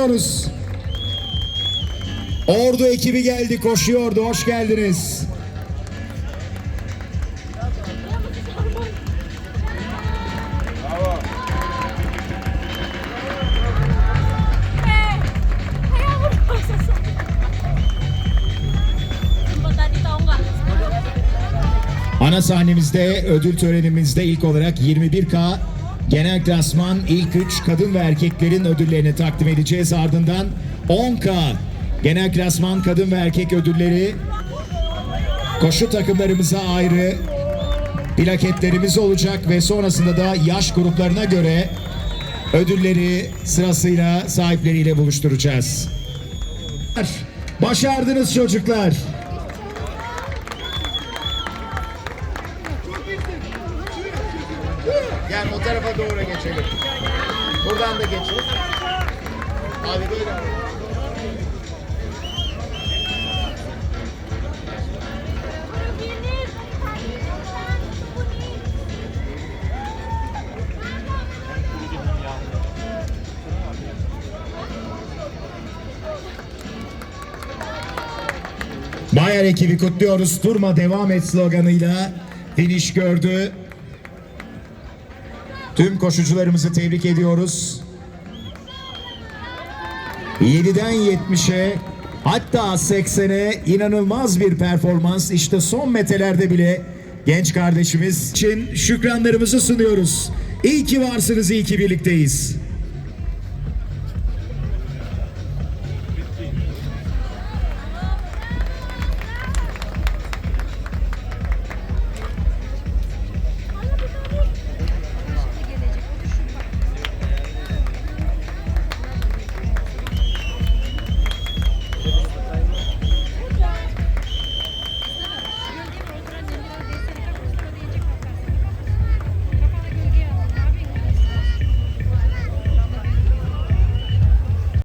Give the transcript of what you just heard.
Diyoruz. Ordu ekibi geldi, koşuyordu. Hoş geldiniz. Ana sahnemizde ödül törenimizde ilk olarak 21K genel klasman ilk 3 kadın ve erkeklerin ödüllerini takdim edeceğiz. Ardından 10K genel klasman kadın ve erkek ödülleri koşu takımlarımıza ayrı plaketlerimiz olacak ve sonrasında da yaş gruplarına göre ödülleri sırasıyla sahipleriyle buluşturacağız. Başardınız çocuklar. Yani o tarafa doğru geçelim. Buradan da geçelim. Abi böyle. Bayer ekibi kutluyoruz. Durma devam et sloganıyla finish gördü. Tüm koşucularımızı tebrik ediyoruz. 7'den 70'e hatta 80'e inanılmaz bir performans. İşte son metelerde bile genç kardeşimiz için şükranlarımızı sunuyoruz. İyi ki varsınız, iyi ki birlikteyiz.